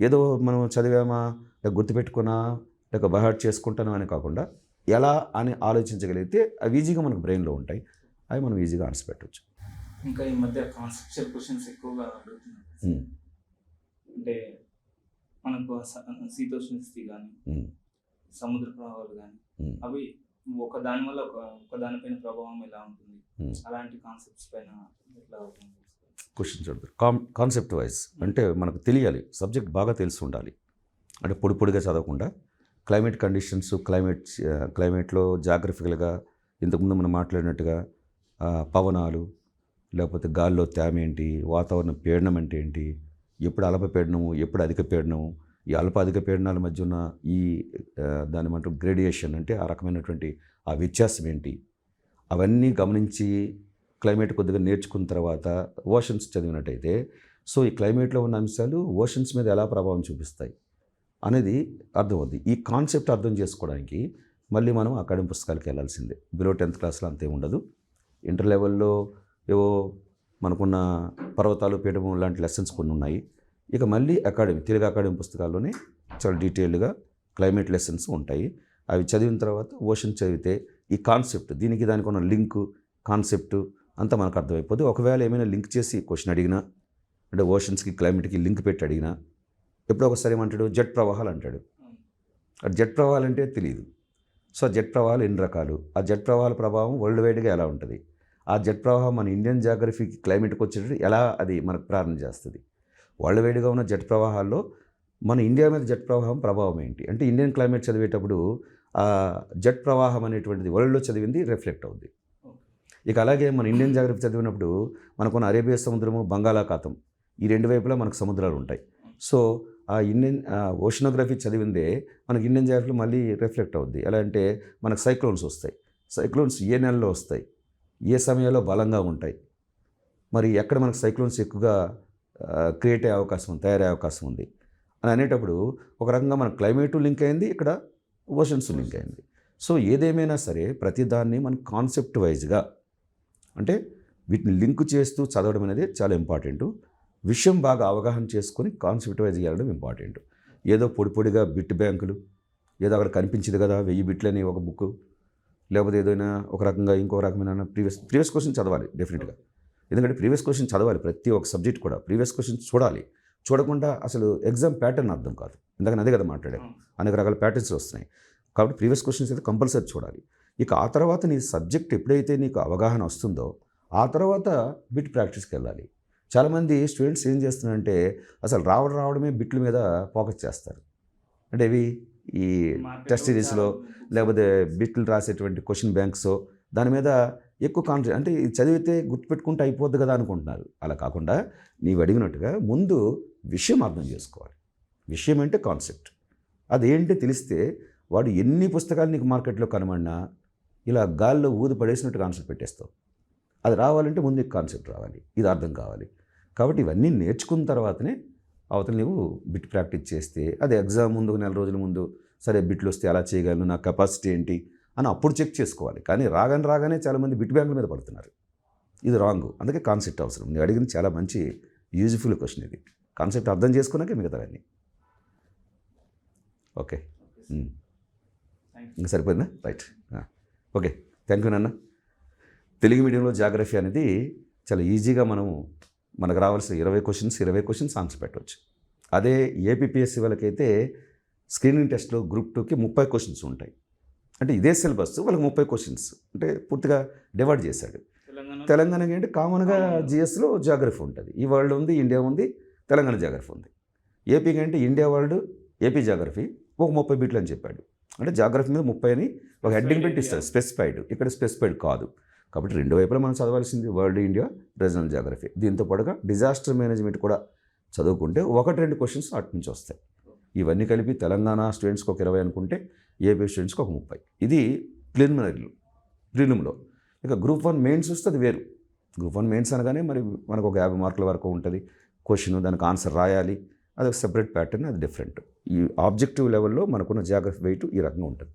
ఏదో మనం చదివామా లేక గుర్తుపెట్టుకున్నా లేక బైహార్ట్ చేసుకుంటానా అని కాకుండా ఎలా అని ఆలోచించగలిగితే అవి ఈజీగా మనకు బ్రెయిన్లో ఉంటాయి. అవి మనం ఈజీగా ఆన్సర్ పెట్టవచ్చు ఇంకా ఈ మధ్య కాన్సెప్చువల్ క్వశ్చన్స్ ఎక్కువగా అడుగుతున్నారు. అంటే మనకు స- శీతోష్ణ స్థితి కానీ సముద్ర ప్రవాహాలు కానీ. అవి ఒక దాని వల్ల ఒక ఒక దానిపైన ప్రభావం ఎలా ఉంటుంది. అలాంటి కాన్సెప్ట్స్ పైన ఎట్లా అవుతుంది? క్వశ్చన్ అడుగుతారు కాన్ కాన్సెప్ట్ వైజ్ అంటే మనకు తెలియాలి సబ్జెక్ట్ బాగా తెలిసి ఉండాలి. అంటే పొడి పొడిగా చదవకుండా క్లైమేట్ కండిషన్స్ క్లైమేట్ క్లైమేట్లో జాగ్రఫికల్గా ఇంతకుముందు మనం మాట్లాడినట్టుగా పవనాలు లేకపోతే గాల్లో తేమ ఏంటి వాతావరణ పీడనం అంటే ఏంటి ఎప్పుడు అల్ప పీడనము ఎప్పుడు అధిక పీడనము ఈ అల్ప అధిక పీడనాల మధ్య ఉన్న ఈ దాని ఏమంటారు గ్రేడియేషన్ అంటే ఆ రకమైనటువంటి ఆ వ్యత్యాసం ఏంటి? అవన్నీ గమనించి క్లైమేట్ కొద్దిగా నేర్చుకున్న తర్వాత ఓషన్స్ చదివినట్టయితే సో ఈ క్లైమేట్లో ఉన్న అంశాలు ఓషన్స్ మీద ఎలా ప్రభావం చూపిస్తాయి అనేది అర్థమవుద్ది. ఈ కాన్సెప్ట్ అర్థం చేసుకోవడానికి మళ్ళీ మనం అకాడమిక్ పుస్తకాలకు వెళ్ళాల్సిందే. బిలో టెన్త్ క్లాస్లో అంతే ఉండదు. ఇంటర్ లెవెల్లో ఏవో మనకున్న పర్వతాలు పీఠము లాంటి లెసన్స్ కొన్ని ఉన్నాయి. ఇక మళ్ళీ అకాడమీ తెలుగు అకాడమీ పుస్తకాల్లోనే చాలా డీటెయిల్డ్గా క్లైమేట్ లెసన్స్ ఉంటాయి. అవి చదివిన తర్వాత ఓషన్ చదివితే ఈ కాన్సెప్ట్ దీనికి దానికి ఉన్న లింక్ కాన్సెప్ట్ అంతా మనకు అర్థమైపోతుంది ఒకవేళ ఏమైనా లింక్ చేసి క్వశ్చన్ అడిగినా అంటే ఓషన్స్కి క్లైమేట్కి లింక్ పెట్టి అడిగినా ఎప్పుడో ఒకసారి ఏమంటాడు? జెట్ ప్రవాహాలు అంటాడు. ఆ జెట్ ప్రవాహాలు అంటే తెలియదు సో జెట్ ప్రవాహాలు ఎన్ని రకాలు? ఆ జెట్ ప్రవాహాల ప్రభావం వరల్డ్ వైడ్గా ఎలా ఉంటుంది? ఆ జెట్ ప్రవాహం మన ఇండియన్ జాగ్రఫీకి క్లైమేట్కి వచ్చేటట్టు ఎలా అది మనకు ప్రారంభం చేస్తుంది? వరల్డ్ వైడ్గా ఉన్న జెట్ ప్రవాహాల్లో మన ఇండియా మీద జెట్ ప్రవాహం ప్రభావం ఏంటి? అంటే ఇండియన్ క్లైమేట్ చదివేటప్పుడు ఆ జెట్ ప్రవాహం అనేటువంటిది వరల్డ్లో చదివింది రిఫ్లెక్ట్ అవుద్ది. ఇక అలాగే మన ఇండియన్ జాగ్రఫీ చదివినప్పుడు మనకున్న అరేబియా సముద్రము బంగాళాఖాతం ఈ రెండు వైపులా మనకు సముద్రాలు ఉంటాయి. సో ఆ ఇండియన్ ఓషనోగ్రఫీ చదివిందే మనకి ఇండియన్ జాగ్రఫీలో మళ్ళీ రిఫ్లెక్ట్ అవుద్ది. ఎలా అంటే మనకు సైక్లోన్స్ వస్తాయి. సైక్లోన్స్ ఏ నెలలో వస్తాయి? ఏ సమయంలో బలంగా ఉంటాయి? మరి ఎక్కడ మనకు సైక్లోన్స్ ఎక్కువగా క్రియేట్ అయ్యే అవకాశం ఉంది తయారయ్యే అవకాశం ఉంది? అని అనేటప్పుడు ఒక రకంగా మన క్లైమేటు లింక్ అయింది ఇక్కడ ఓషన్స్ లింక్ అయింది. సో ఏదేమైనా సరే ప్రతిదాన్ని మనం కాన్సెప్ట్ వైజ్గా అంటే వీటిని లింక్ చేస్తూ చదవడం అనేది చాలా ఇంపార్టెంట్. విషయం బాగా అవగాహన చేసుకొని కాన్సెప్ట్ వెళ్ళడం ఇంపార్టెంట్. ఏదో పొడి పొడిగా బిట్ బ్యాంకులు ఏదో అక్కడ కనిపించింది కదా వెయ్యి బిట్లని ఒక బుక్ లేకపోతే ఏదైనా ఒక రకంగా ఇంకో రకమైన ప్రీవియస్ ప్రీవియస్ క్వశ్చన్ చదవాలి డెఫినెట్గా. ఎందుకంటే ప్రీవియస్ క్వశ్చన్ చదవాలి ప్రతి ఒక్క సబ్జెక్ట్ కూడా ప్రీవియస్ క్వశ్చన్ చూడాలి. చూడకుండా అసలు ఎగ్జామ్ ప్యాటర్న్ అర్థం కాదు. ఇందాక అదే కదా మాట్లాడాను. అనేక రకాల ప్యాటర్న్స్ వస్తున్నాయి. కాబట్టి ప్రీవియస్ క్వశ్చన్స్ అయితే కంపల్సరీ చూడాలి. ఇక ఆ తర్వాత నీ సబ్జెక్ట్ ఎప్పుడైతే నీకు అవగాహన వస్తుందో ఆ తర్వాత బిట్ ప్రాక్టీస్కి వెళ్ళాలి చాలామంది స్టూడెంట్స్ ఏం చేస్తున్నారంటే అసలు రావడం రావడమే బిట్ల మీద ఫోకస్ చేస్తారు. అంటే ఇవి ఈ టెస్ట్ సిరీస్లో లేకపోతే బిట్లు రాసేటువంటి క్వశ్చన్ బ్యాంక్స్ దాని మీద ఎక్కువ కాన్సన్ట్రేట్ అంటే ఇది చదివితే గుర్తుపెట్టుకుంటే అయిపోద్ది కదా అనుకుంటున్నారు. అలా కాకుండా నీవు అడిగినట్టుగా ముందు విషయం అర్థం చేసుకోవాలి. విషయం అంటే కాన్సెప్ట్. అదేంటి తెలిస్తే వాడు ఎన్ని పుస్తకాలు నీకు మార్కెట్లో కనబడినా ఇలా గాల్లో ఊది పడేసినట్టు కాన్సెప్ట్ పెట్టేస్తావు. అది రావాలంటే ముందు కాన్సెప్ట్ రావాలి. ఇది అర్థం కావాలి. కాబట్టి ఇవన్నీ నేర్చుకున్న తర్వాతనే అవతల నువ్వు బిట్ ప్రాక్టీస్ చేస్తే అది ఎగ్జామ్ ముందు నెల రోజుల ముందు సరే బిట్లు వస్తే ఎలా చేయగలను నా కెపాసిటీ ఏంటి అని అప్పుడు చెక్ చేసుకోవాలి. కానీ రాగానే రాగానే చాలామంది బిట్ బ్యాంకుల మీద పడుతున్నారు. ఇది రాంగ్ అందుకే కాన్సెప్ట్ అవసరం. నేను అడిగింది చాలా మంచి యూజ్ఫుల్ క్వశ్చన్ ఇది. కాన్సెప్ట్ అర్థం చేసుకున్నాకే మిగతావన్నీ. ఓకే. ఇంకా సరిపోయిందా? రైట్ ఓకే థ్యాంక్ యూ నాన్న. తెలుగు మీడియంలో జాగ్రఫీ అనేది చాలా ఈజీగా మనం మనకు రావాల్సిన ఇరవై క్వశ్చన్స్ ఇరవై క్వశ్చన్స్ ఆన్సర్ పెట్టవచ్చు అదే ఏపీపీఎస్సీ వాళ్ళకైతే స్క్రీనింగ్ టెస్ట్లో గ్రూప్ టూకి ముప్పై క్వశ్చన్స్ ఉంటాయి. అంటే ఇదే సిలబస్ వాళ్ళకి ముప్పై క్వశ్చన్స్ అంటే పూర్తిగా డివైడ్ చేశాడు. తెలంగాణ తెలంగాణకి ఏంటి? కామన్గా జిఎస్లో జాగ్రఫీ ఉంటుంది. ఈ వరల్డ్ ఉంది ఇండియా ఉంది తెలంగాణ జాగ్రఫీ ఉంది. ఏపీకి అంటే ఇండియా వరల్డ్ ఏపీ జాగ్రఫీ ఒక ముప్పై బిట్లు అని చెప్పాడు. అంటే జాగ్రఫీ మీద ముప్పై అని ఒక హెడ్డింగ్ పెట్టి ఇస్తారు. స్పెసిఫైడ్ ఇక్కడ స్పెసిఫైడ్ కాదు. కాబట్టి రెండు వైపులా మనం చదవాల్సింది వరల్డ్ ఇండియా రీజనల్ జాగ్రఫీ దీంతో పాటుగా డిజాస్టర్ మేనేజ్మెంట్ కూడా చదువుకుంటే ఒకటి రెండు క్వశ్చన్స్ అటు నుంచి వస్తాయి. ఇవన్నీ కలిపి తెలంగాణ స్టూడెంట్స్కి ఒక ఇరవై అనుకుంటే ఏపీ స్టూడెంట్స్కి ఒక ముప్పై. ఇది ప్రిలిమినరీలో ప్రిలిమ్లో. ఇక గ్రూప్ వన్ మెయిన్స్ వస్తే అది వేరు. గ్రూప్ వన్ మెయిన్స్ అనగానే మరి మనకు ఒక యాభై మార్కుల వరకు ఉంటుంది. క్వశ్చన్ దానికి ఆన్సర్ రాయాలి. అది ఒక సెపరేట్ ప్యాటర్న్ అది డిఫరెంట్ ఈ ఆబ్జెక్టివ్ లెవెల్లో మనకున్న జాగ్రఫీ వెయిట్ ఈ రకంగా ఉంటుంది.